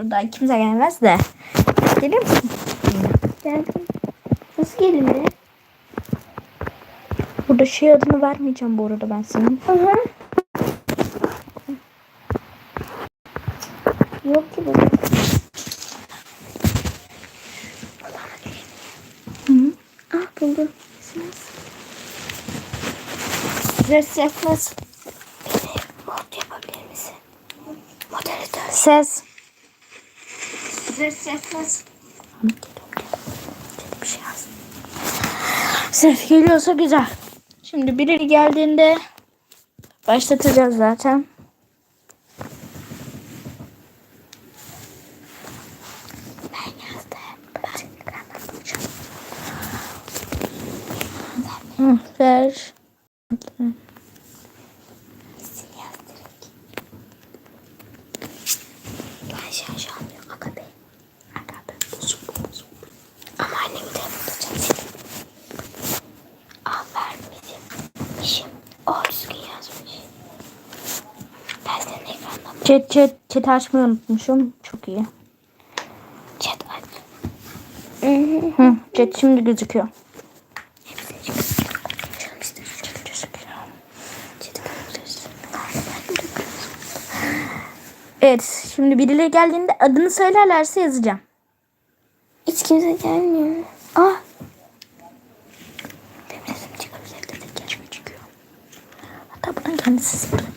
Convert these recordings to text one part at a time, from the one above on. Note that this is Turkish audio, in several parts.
Burada kimse gelmez de. Gelir misin? Geldim. Nasıl gelinir? Burada şey adını vermeyeceğim bu arada ben senin. Aha. Yok ki burada. Hı -hı. Ah buldum. Ses yapmaz. Mod yapabilir misin? Moderatör. Ses. Ses yaz. Ses geliyorsa güzel. Şimdi biri geldiğinde başlatacağız zaten. Ben yazdım. Ver. Misin yaz direkt. Ben şarj almıyorum. Aga be. Aga be. Bozuk bu bozuk. Ama annemi de bulacağım. Aferin bizim. İşim. O düzgün yazmış. Ben senin ekrandan Chat açmayı unutmuşum. Çok iyi. chat aç. Hı, chat şimdi gözüküyor. Evet şimdi birileri geldiğinde adını söylerlerse yazacağım. Hiç kimse gelmiyor. Ah. Benim sesim çıkıyor. Hatta buradan kendisi söylemek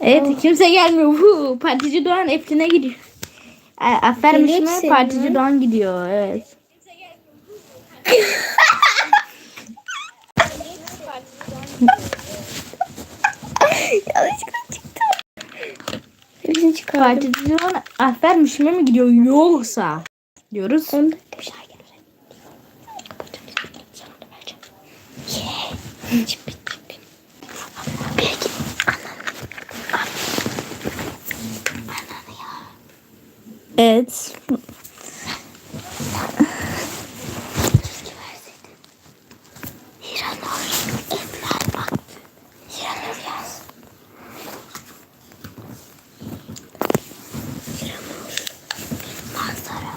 Evet kimse gelmiyor. Hu, partici Doğan Eflin'e gidiyor. Aferin Gelecek mi? seni. Partici Doğan gidiyor. Evet. Yanlışlıkla çıktı. Hepsini çıkardım. Partici Doğan Aferin Mişime mi gidiyor yoksa? Diyoruz. Onda bir şey gelir. Sana Evet. Keşke verseydin. Hiranur. Efler bak. Hiranur yaz. Hiranur. Manzara.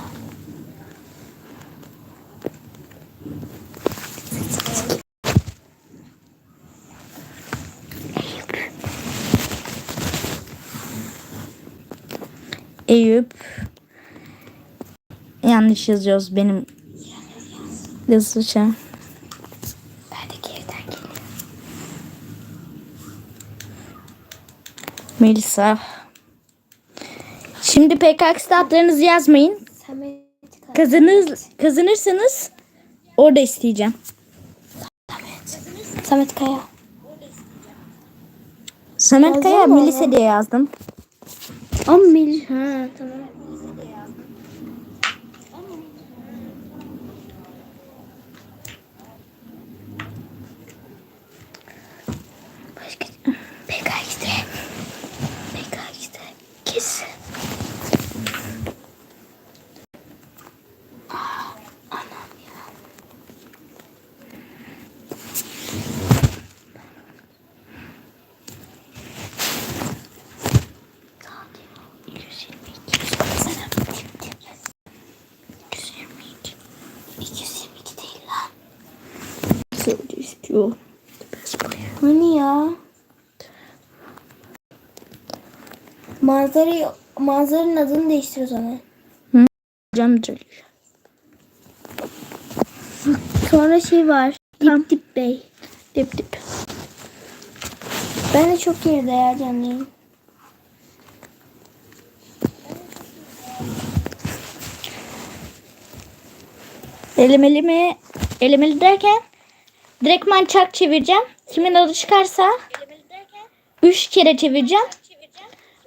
Eyüp. Yanlış yazıyoruz benim yazışa. Melisa. Şimdi PKX adlarınızı yazmayın. Kazanır, kazanırsanız orada isteyeceğim. Samet. Kaya. Samet Kaya Melisa diye yazdım. O Melih. Ha tamam. Başka PKX'de. PKX'de. Kesin. Aa, anam ya. Sakin ol. 222. Sana 222. 222 değil lan. Söyle istiyor. Hani ya? Manzarayı, manzaranın adını değiştir o zaman. Cam Sonra şey var. Dip Dip Bey. Dip dip. Ben de çok geride ya canlıyım. Elemeli mi? Elemeli derken direktman çark çevireceğim. Kimin adı çıkarsa üç kere çevireceğim.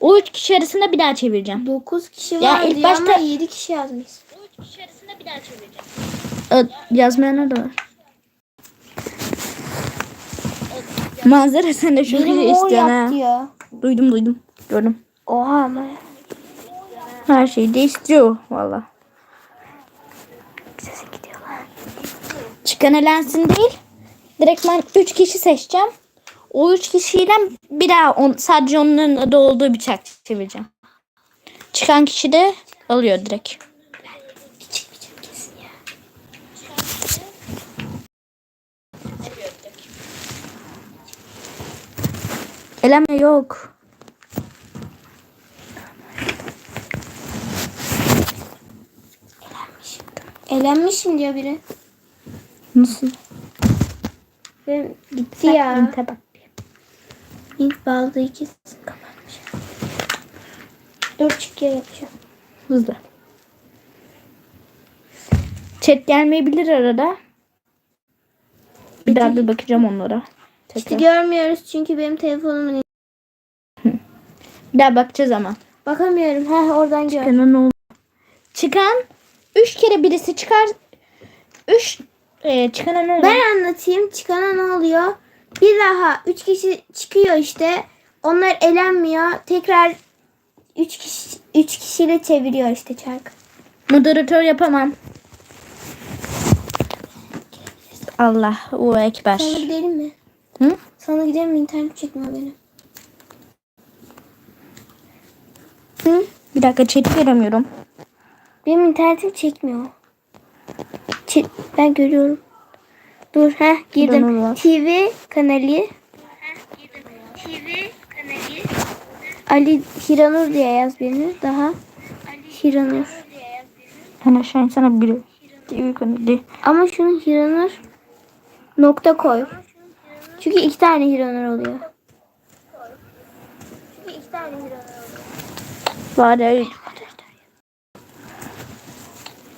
O üç kişi arasında bir daha çevireceğim. 9 kişi Ya var ilk diyor başta- ama 7 kişi yazmış. Evet, yazmayana da var. Manzara sen de şu Benim o istiyorsun ha. diyor. Duydum duydum. Gördüm. Oha ama. Her şeyi değiştiriyor valla. Çıkan elensin değil. Direkt ben 3 kişi seçeceğim. O 3 kişiyle bir daha on, sadece onların adı olduğu bıçak çevireceğim. Çıkan kişi de alıyor direkt. Eleme yok. Elenmişim diyor biri. Nasıl? Benim gitti ya. İnte bak. İlk bazı ikisi kapatmış. Dur çık ya yapacağım. Hızlı. Chat gelmeyebilir arada. Bir daha bir bakacağım onlara. İşte Tekrar. görmüyoruz çünkü benim telefonumun Bir daha bakacağız ama. bakamıyorum. Ha oradan gör. Çıkanın ne oldu? Çıkan 3 kere birisi çıkar. 3 e, çıkana ne oluyor? Ben anlatayım. Çıkana ne oluyor? Bir daha 3 kişi çıkıyor işte. Onlar elenmiyor. Tekrar 3 kişi 3 kişiyle çeviriyor işte çarkı. Moderatör yapamam. Allah o ekber. Sana gidelim mi? Hı? Sana gidelim mi? İnternet çekmiyor benim. Hı? Bir dakika chat göremiyorum. Benim internetim çekmiyor. Çe- ben görüyorum. Dur ha girdim. var? TV kanalı. TV kanalı. Ali Hiranur diye yaz beni. Daha Hiranur. En aşağı insana biri. TV kanalı. Ama şunu Hiranur nokta koy. Çünkü iki tane Hiranur oluyor. Çünkü iki tane Hiranur oluyor.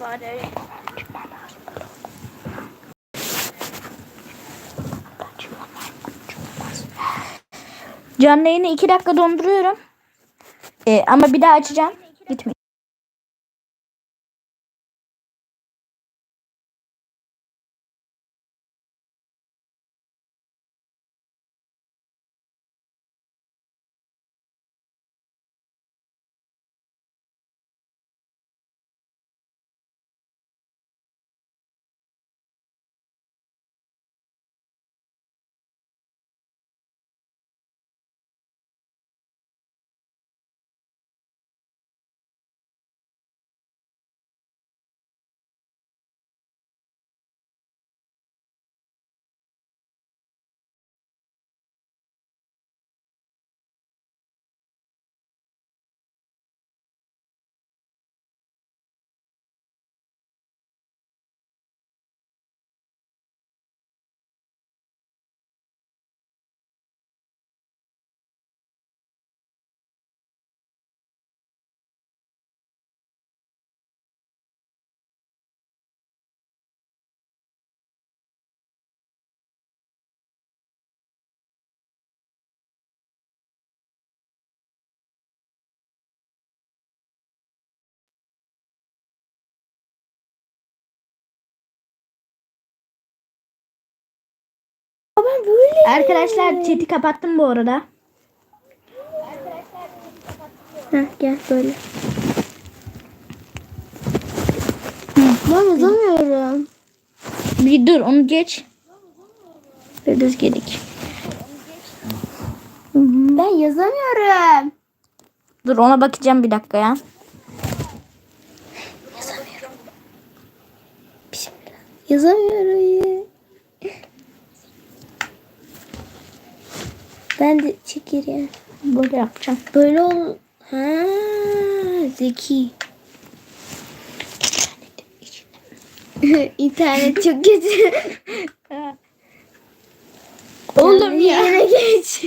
Bari Canlı yayını 2 dakika donduruyorum. Ee, ama bir daha açacağım. Gitmeyin. Ben böyle. Arkadaşlar chat'i kapattım bu arada. Heh, gel böyle. Ben yazamıyorum. Bir dur onu geç. Ve düz gelik. Ben yazamıyorum. Dur ona bakacağım bir dakika ya. Yazamıyorum. Bismillah. Yazamıyorum. Ben de çekir. Böyle yapacağım. Böyle ol. Ha, zeki. İnternet çok kötü. Oğlum ya. Yerine geç.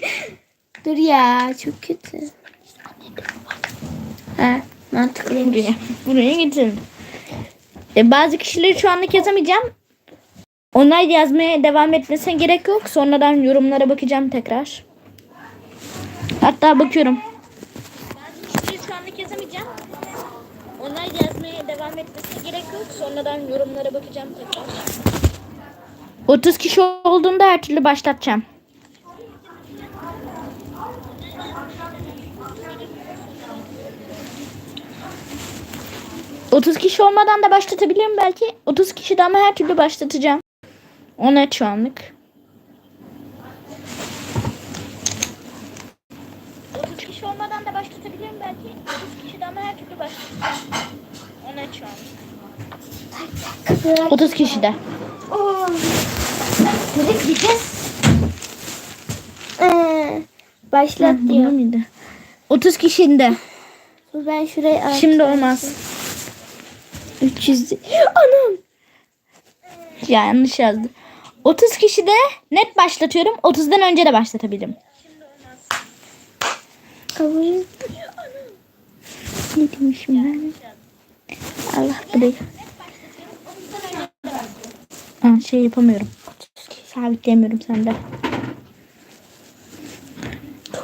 Dur ya çok kötü. Ha, mantıklı. Buraya, buraya getirin. E, bazı kişileri şu anlık yazamayacağım. Onlar yazmaya devam etmesine gerek yok. Sonradan yorumlara bakacağım tekrar. Hatta bakıyorum. Ben şu anda kesemeyeceğim. Onlar yazmaya devam etmesi gerek yok. Sonradan yorumlara bakacağım tekrar. 30 kişi olduğunda her türlü başlatacağım. Otuz kişi olmadan da başlatabilirim belki. Otuz kişi de ama her türlü başlatacağım. 10 şu anlık. Başlatabilirim belki. 30 kişi de ama her türlü başlatacağım. O net şu anlık. 30 kişi de. Nereye gideceğiz? Ee, başlat Hı, diyor. bu muydu? 30 kişinde. Dur Ben şurayı aç. Şimdi olmaz. 300. Anam. Ya yanlış yazdı. 30 kişi de net başlatıyorum. 30'dan önce de başlatabilirim. Kabul. Ne demişim ben? Allah burayı. Aa, şey yapamıyorum. Sabitleyemiyorum sende.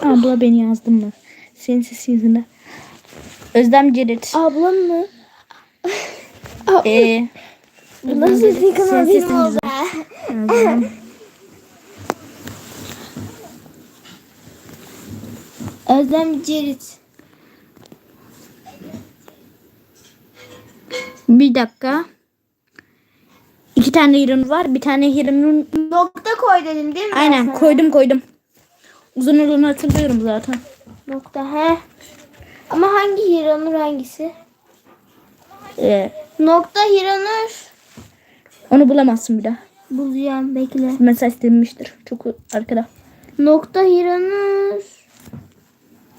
Abla beni yazdın mı? Senin sesin yüzünden. Özlem Cerit. Ablam mı? Ee, Bu nasıl sesin Senin benim oldu? Özlem. Cerit. Bir dakika. İki tane Hiranur var. Bir tane Hiranur... Nokta koy dedim değil mi? Aynen sana? koydum koydum. Uzun olanı hatırlıyorum zaten. Nokta he. Ama hangi Hiranur hangisi? Ee, Nokta Hiranur. onu bulamazsın bir daha. Bulacağım bekle. Mesaj silinmiştir. Çok arkada. Nokta Hiranur.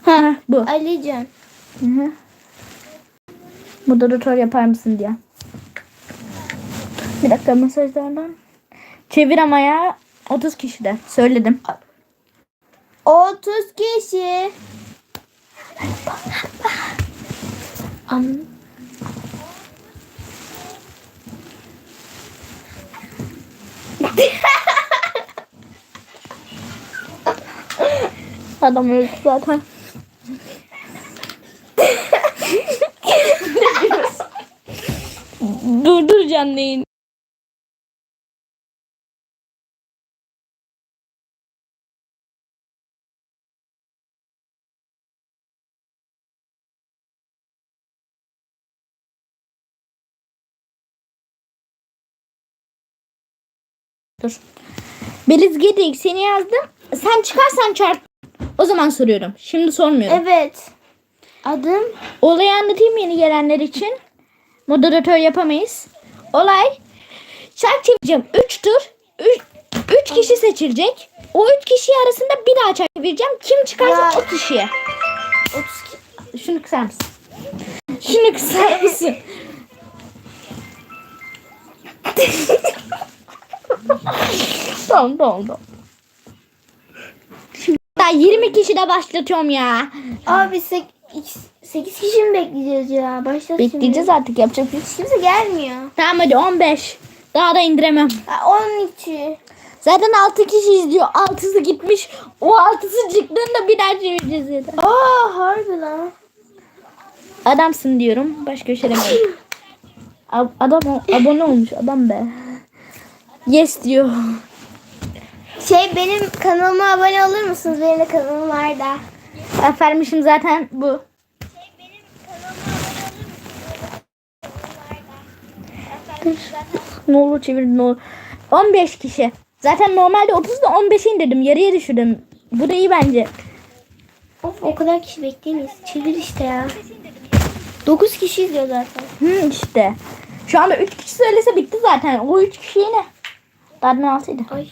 Ha bu. Alican. Hı hı. Moderatör yapar mısın diye. Bir dakika mesajlardan. Çevir ama ya 30 kişi de söyledim. 30 kişi. Am. Adam öldü zaten. Canlı. Dur. Beliz Gedik seni yazdım. Sen çıkarsan çarp. O zaman soruyorum. Şimdi sormuyorum. Evet. Adım Olayı anlatayım yeni gelenler için. Moderatör yapamayız. Olay çark çevireceğim. 3 tur. 3 kişi seçilecek. O 3 kişi arasında bir daha çark çevireceğim. Kim çıkarsa o kişiye. 30 ki- Şunu kısar mısın? Şunu kısar mısın? tamam tamam tamam. Şimdi daha 20 kişi de başlatıyorum ya. Abi 8 kişi mi bekleyeceğiz ya? Başla Bekleyeceğiz artık yapacak bir şey. Kimse gelmiyor. Tamam hadi 15. Daha da indiremem. Ha, 12. Zaten 6 kişi izliyor. 6'sı gitmiş. O 6'sı çıktığında bir daha çevireceğiz ya da. Aa harbi lan. Adamsın diyorum. Başka bir şey demiyorum. Adam abone olmuş. Adam be. Yes diyor. Şey benim kanalıma abone olur musunuz? Benim de kanalım var da. Afermişim zaten bu. Ne olur çevirin ne olur. 15 kişi. Zaten normalde 30'da 15'e indirdim. Yarıya düşürdüm. Bu da iyi bence. Of o kadar kişi bekleyemeyiz. Çevir işte ya. 9 kişi izliyor zaten. Hı işte. Şu anda 3 kişi söylese bitti zaten. O 3 kişi yine. Daha 6'ydı. Ay.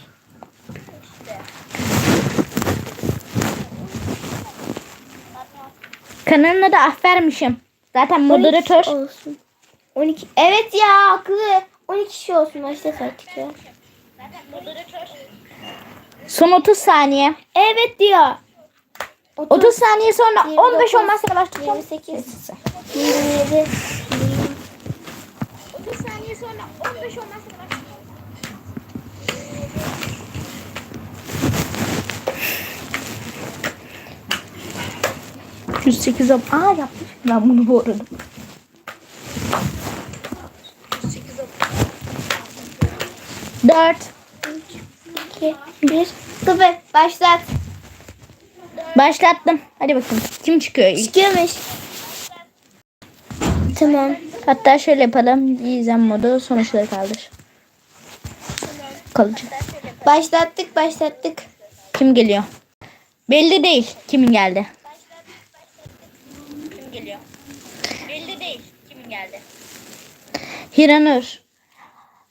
Kanalına da afermişim. Zaten 12 moderatör. olsun. 12. Evet ya haklı. 12 kişi olsun başta artık ya. Son 30 saniye. Evet diyor. 30 saniye sonra 15 29, olmazsa başlayacağım. 28, 27. 30 saniye sonra 15 olmazsa başlayacağım. ...108 ab... Aa yapmış ben bunu bu arada. 4. 2, 1, 0. Başlat. Başlattım. Hadi bakalım. Kim çıkıyor ilk? Çıkıyormuş. Tamam. Hatta şöyle yapalım. İzlem modu sonuçları kaldır. Kalıcı. Başlattık başlattık. Kim geliyor? Belli değil kimin geldi. Kim geliyor? Belli değil kimin geldi. Hiranur.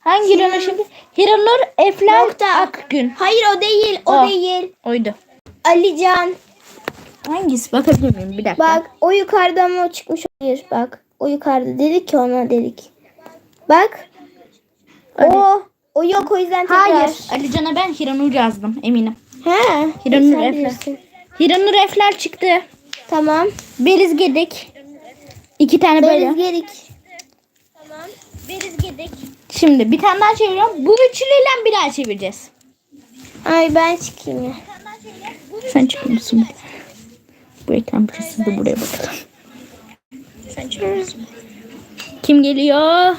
Hangi Hiranur şimdi? Hiranur Eflal Nokta. Akgün. Hayır o değil. O O. değil. Oydu. Alican. Hangisi? Bakabilir miyim? Bir dakika. Bak o yukarıda mı çıkmış olabilir. Bak o yukarıda dedik ki ona dedik. Bak. O. O yok o yüzden tekrar. Hayır. Alican'a ben Hiranur yazdım eminim. He. Hiranur bilirsin. Hiranur Eflal çıktı. Tamam. Beliz Gedik. İki tane böyle. Beriz gerik. Beliz Gedik. Şimdi bir tane daha çeviriyorum. Bu üçlüyle bir daha çevireceğiz. Ay ben çıkayım ya. Sen çıkıyor musun? Bu ekran burası da buraya bakalım. Sen musun? Kim geliyor?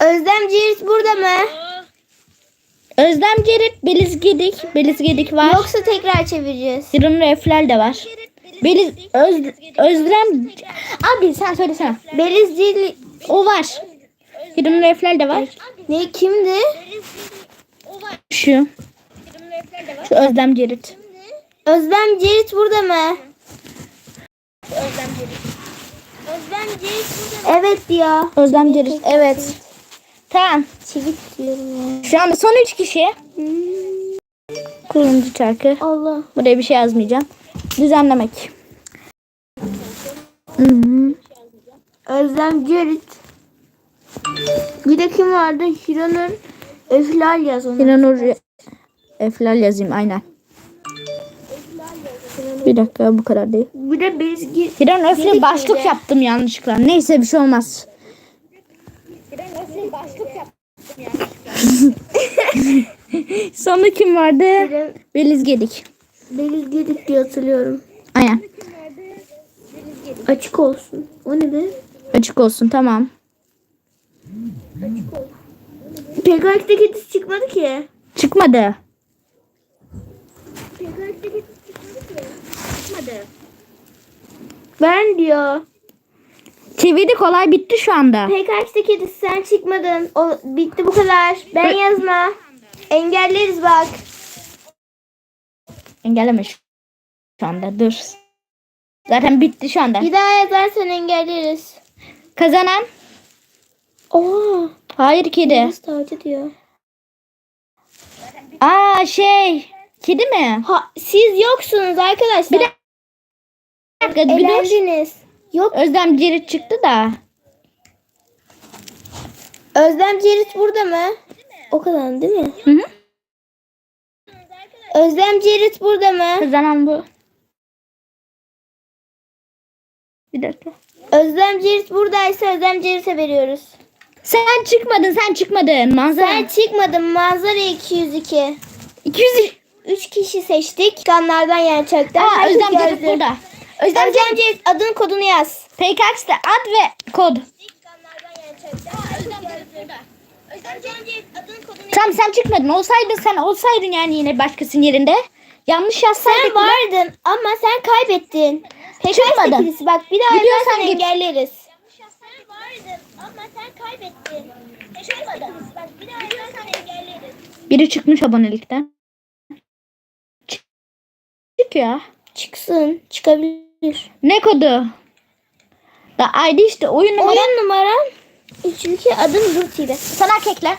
Özlem Cirit burada mı? Özlem Cerit, Beliz Gedik. Beliz Gedik var. Yoksa tekrar çevireceğiz. Hiranur Eflal de var. Beliz, Öz, Özlem... Abi sen söylesene. Beliz Cirit. O var. Hiranur Eflal de var. Ne kimdi? Şu. Şu Özlem Cerit. Özlem Cirit burada mı? Özlem Cirit burada mı? Evet diyor. Özlem Cerit. Evet. Tamam. Çivit diyorum ya. Şu anda son üç kişi. Kurumcu çarkı. Allah. Buraya bir şey yazmayacağım. Düzenlemek. Hı hı. Özlem Cirit. Bir de kim vardı? Hiranur Eflal yaz onu. Hiranur Eflal yazayım aynen. Bir dakika bu kadar değil. Bir de. Hiranur Eflal Gedik başlık miydi? yaptım yanlışlıkla. Neyse bir şey olmaz. Sonra kim vardı? Beliz Gedik. Beliz Cirit diye hatırlıyorum. Aynen. Açık olsun. O ne be? Açık olsun tamam. PKK'da kedisi çıkmadı ki. Çıkmadı. Ben diyor. Çevirdi kolay bitti şu anda. PKK'da kedisi sen çıkmadın. O, bitti bu kadar. Ben yazma. Engelleriz bak. Engelleme şu şu anda dur. Zaten bitti şu anda. Bir daha yazarsan engelleriz. Kazanan? Oo. Hayır kedi. Yıldız tacı diyor. Aa şey. Kedi mi? Ha, siz yoksunuz arkadaşlar. Bir dakika bir dur. Elendiniz. Yok. Özlem Cirit çıktı da. Özlem Cirit burada mı? O kadar değil mi? Hı hı. Özlem Cirit burada mı? Kazanan bu. Bir dakika. Özlem Cirit buradaysa Özlem Cirit'e veriyoruz. Sen çıkmadın sen çıkmadın. Manzara. Ben çıkmadım. Manzara 202. 200 3 kişi seçtik. Kanlardan yani çökten. Aa, Herkes Özlem Cirit gördü. burada. Özlem Özlem Cirit adın kodunu yaz. PKX'de ad ve kod. Tamam sen çıkmadın. Olsaydın sen olsaydın yani yine başkasının yerinde. Yanlış yazsaydık. Sen vardın ama sen kaybettin. PKS ikilisi bak bir daha Gidiyorsan yazarsan git. engelleriz. Sen vardın ama sen kaybettin. Çıkmadın. Bak bir daha yazarsan engelleriz. Biri çıkmış abonelikten. Çık çık ya. Çıksın. Çıkabilir. Ne kodu? Da ID işte oyun numara. Oyun numaram 32 adım TV. Sana ekle.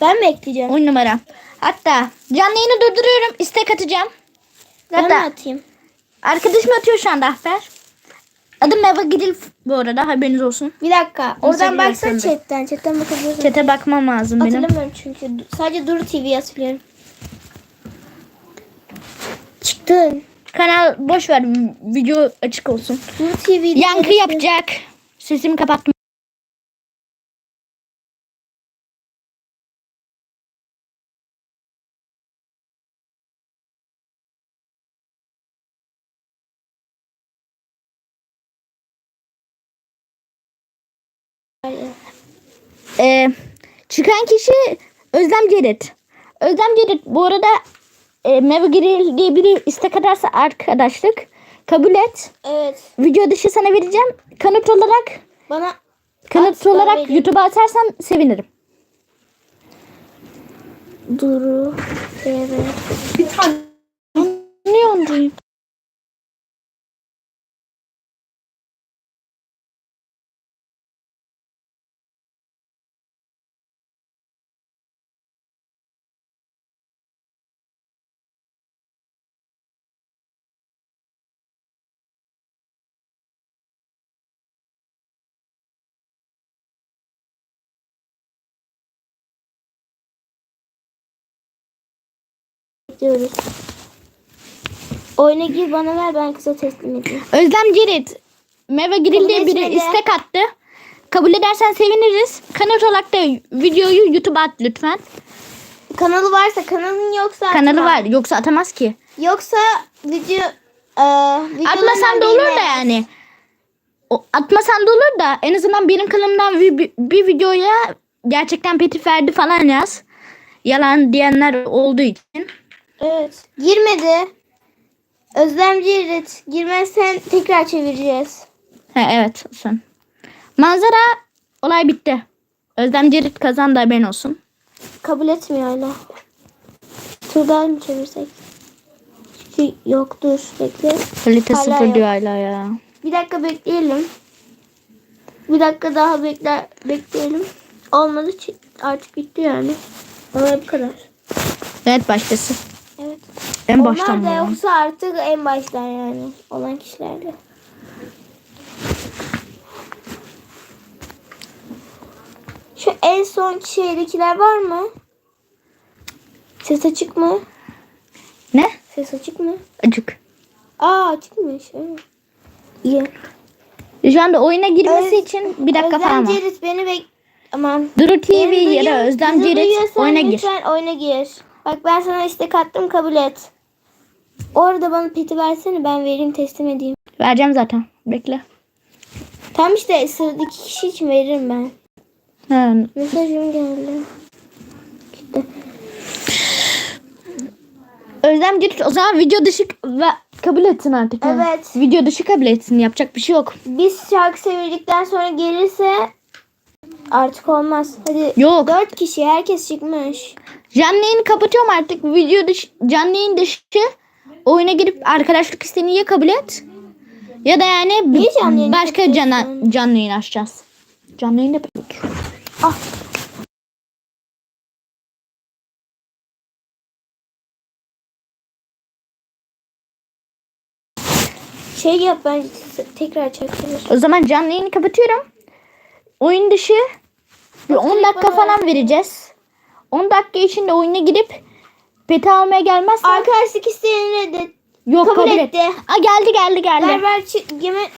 Ben mi ekleyeceğim? Oyun numara. Hatta canlı yayını durduruyorum. istek atacağım. Ben Hatta atayım? arkadaşım atıyor şu anda Ahber. Adım Eva Gidil bu arada haberiniz olsun. Bir dakika. Oradan baksana chatten. Chatten bakabilirsin. Çete bakmam lazım benim. Hatırlamıyorum çünkü. Sadece Dur TV yazıyorum. Çıktın. Kanal boş ver video açık olsun. Dur TV'de Yankı yapacak. Sesimi kapattım. Ee, Çıkan kişi Özlem Cerit. Özlem Cerit bu arada e, Meva Giril diye biri istek atarsa arkadaşlık kabul et. Evet. Video dışı sana vereceğim. Kanıt olarak Bana kanıt At, olarak. YouTube'a atarsan sevinirim. Duru. Evet. Bir tane Niye Bekliyoruz. Oyuna gir bana ver ben kısa teslim edeyim. Özlem Cirit. Meva Giril diye biri etmedi. istek attı. Kabul edersen seviniriz. Kanıt olarak da videoyu YouTube'a at lütfen. Kanalı varsa kanalın yoksa Kanalı var. Yoksa atamaz ki. Yoksa video e, Atmasan da olur da yani. O, atmasan da olur da en azından benim kanalımdan bir, bir, bir videoya gerçekten Peti Ferdi falan yaz. Yalan diyenler olduğu için. Evet. Girmedi. Özlem Cirit. Girmezsen tekrar çevireceğiz. Ha, evet sen. Manzara olay bitti. Özlem Cerit kazandı haberin olsun. Kabul etmiyor hala. Turdan mı çevirsek? Çünkü yok dur bekle. Kalite Hala sıfır yok. diyor hala ya. Bir dakika bekleyelim. Bir dakika daha bekle bekleyelim. Olmadı artık bitti yani. Ama bu kadar. Evet başlasın. Evet. En Onlar baştan da mı? yoksa artık en baştan yani olan kişilerle. Şu en son şeydekiler var mı? Ses açık mı? Ne? Ses açık mı? Acık. Aa açıkmış. Evet. İyi. Şu anda oyuna girmesi Öz- için bir dakika Özlem falan var. Cerit beni bek... Aman. Duru TV ya da Özlem Cerit oyuna gir. Lütfen oyuna gir. Bak ben sana istek attım kabul et. Orada bana peti versene ben vereyim teslim edeyim. Vereceğim zaten. Bekle. Tam işte sıradaki kişi için veririm ben. Ha, Mesajım geldi. Gitti. Özlem Cerit o zaman video dışı ve kabul etsin artık. ha. Evet. Video dışı kabul etsin. Yapacak bir şey yok. Biz şarkı sevildikten sonra gelirse artık olmaz. Hadi Yok. dört kişi herkes çıkmış. Canlı yayını kapatıyorum artık. Video dışı, canlı yayın dışı oyuna girip arkadaşlık isteğini ya kabul et. Ya da yani Niye canlı yayını başka canlı, canlı yayın açacağız. Canlı yayın yapıyoruz. Ah. Şey yap ben tekrar çakılır. O zaman canlı yayını kapatıyorum. Oyun dışı bir 10 dakika falan vereceğiz. 10 dakika içinde oyuna girip peti almaya gelmezsen Arkadaşlık isteğini reddet. yok kabul kabul, et. etti. Aa, geldi geldi geldi. Ver ver. Yeme,